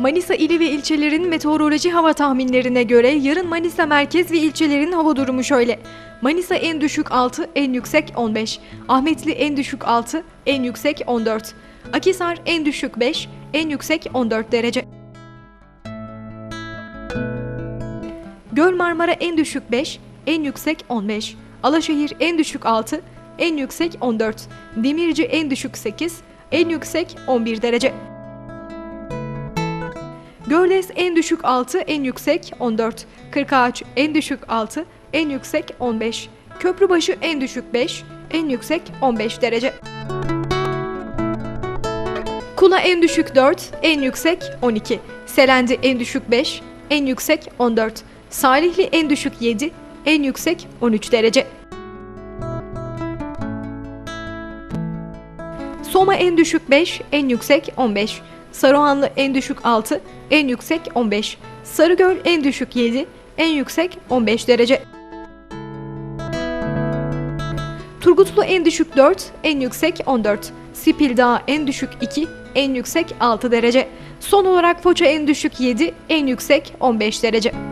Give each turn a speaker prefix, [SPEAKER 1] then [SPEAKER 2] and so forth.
[SPEAKER 1] Manisa ili ve ilçelerin meteoroloji hava tahminlerine göre yarın Manisa merkez ve ilçelerin hava durumu şöyle. Manisa en düşük 6, en yüksek 15. Ahmetli en düşük 6, en yüksek 14. Akisar en düşük 5, en yüksek 14 derece. Göl Marmara en düşük 5, en yüksek 15. Alaşehir en düşük 6, en yüksek 14. Demirci en düşük 8, en yüksek 11 derece. Gördes en düşük 6, en yüksek 14. Kırkağaç en düşük 6, en yüksek 15. Köprübaşı en düşük 5, en yüksek 15 derece. Kula en düşük 4, en yüksek 12. Selendi en düşük 5, en yüksek 14. Salihli en düşük 7, en yüksek 13 derece. Soma en düşük 5, en yüksek 15. Saruhanlı en düşük 6, en yüksek 15. Sarıgöl en düşük 7, en yüksek 15 derece. Turgutlu en düşük 4, en yüksek 14. Sipil Dağı en düşük 2, en yüksek 6 derece. Son olarak Foça en düşük 7, en yüksek 15 derece.